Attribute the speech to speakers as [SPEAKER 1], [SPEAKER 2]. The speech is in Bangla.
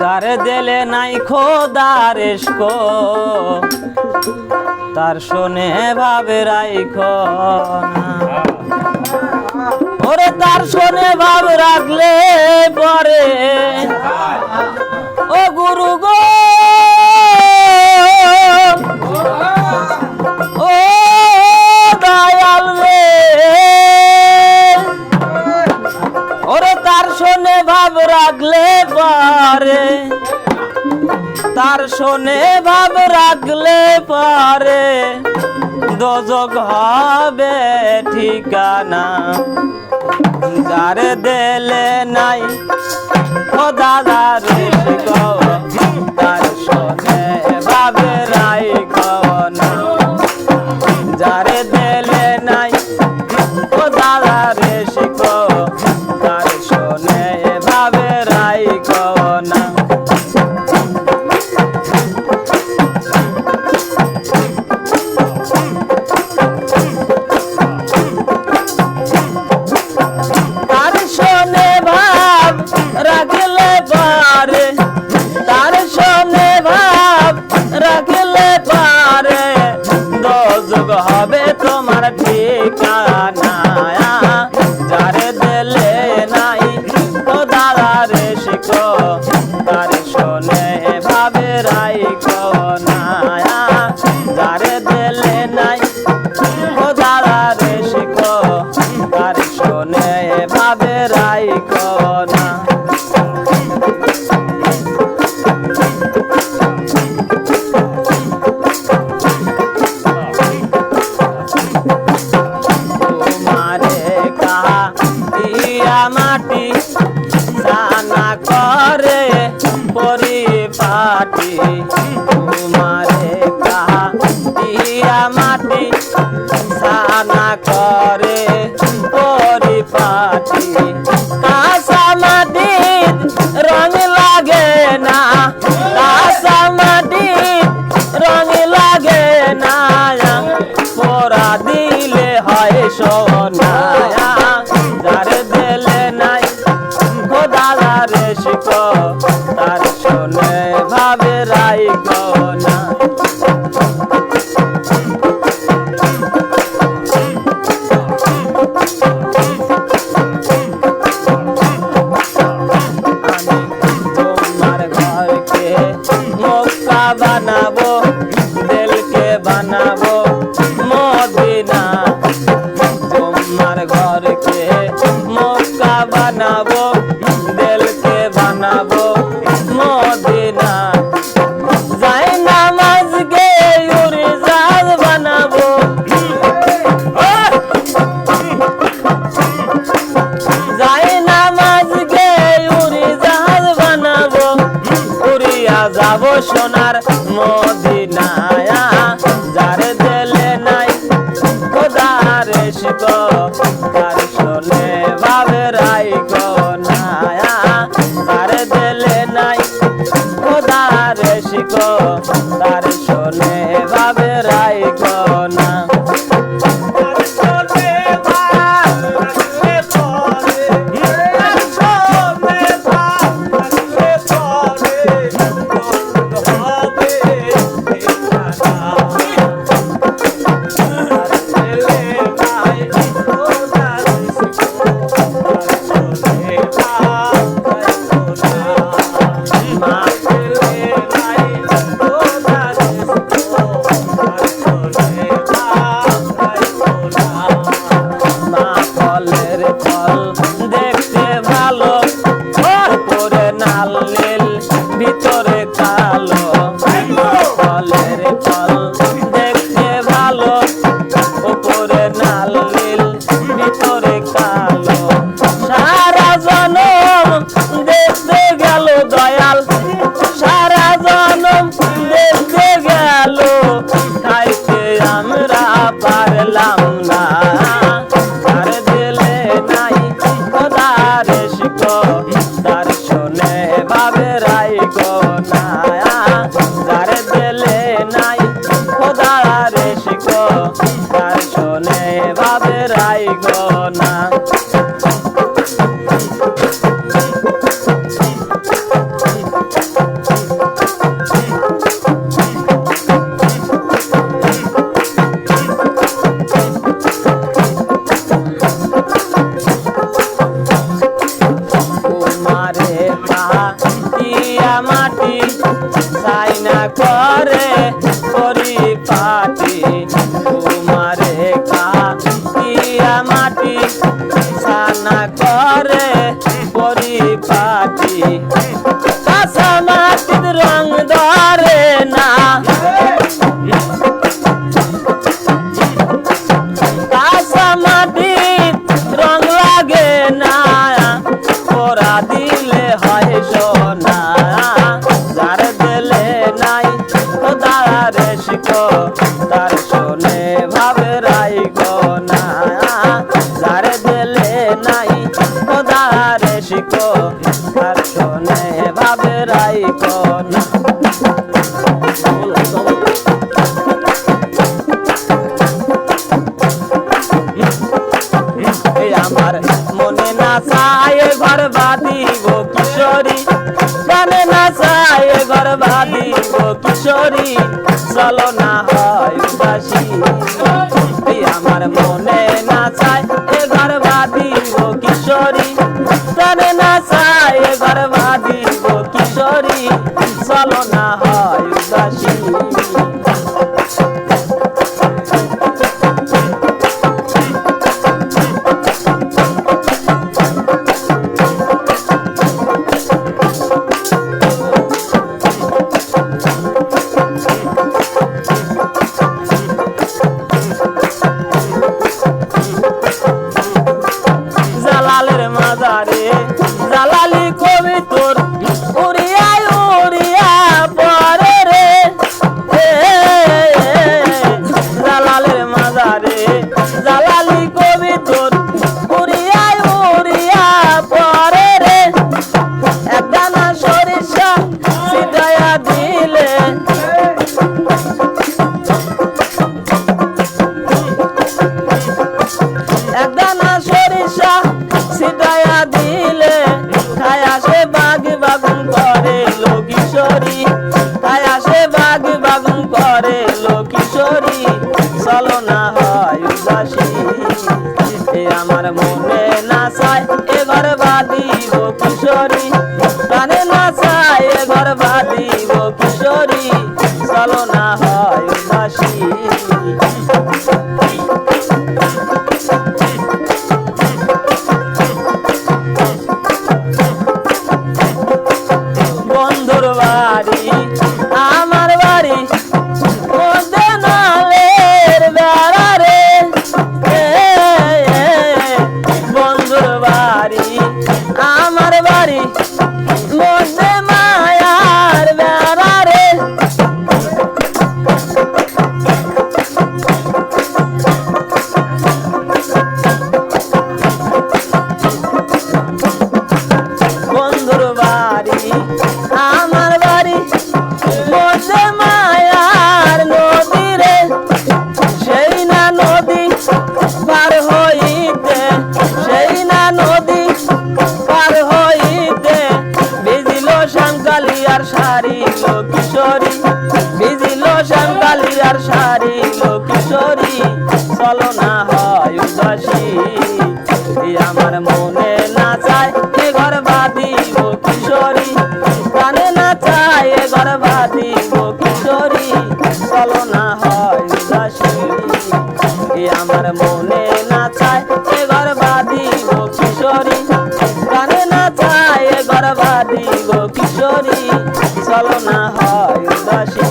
[SPEAKER 1] যার দেলে নাই খোদার এসকো তার শোনে ভাবে রাইখো ওরে তার শোনে ভাব রাখলে পরে। ও গুরু গো দোজক হবে ঠিকানা। যার দেলে নাই ও দাদা রুশ তার শোনে বাবে রাই Bari মাটি সানা করে পরিপাটি রং লাগে না কাঁচা মাটি রং লাগে না। পোড়া দিলে হয় সোনা বানাবো মদিনা যায় নামাজ গে জাল বানাবো। নামাজ গে জাল বানাবো। উড়িয়া যাব সোনার মদিনা। বেড়াই না ফল দেখতে ভালো। ওপরে নাল ভিতর আর শোনে ভাবে রাইকো না আমার মনে না চায় ঘর বাঁধিব কিশোরী মনে না চায় ঘর বাঁধিব কিশোরী চলো না হয় বাসি আমার মন Oh, oh, oh, oh, oh. ছলনা হয় উদাসী আমার মনে না চায় এ গর্বাধি গো কিশোরী। কানে না চায় এ গর্বাধি গো কিশোরী। ছলনা হয় উদাসী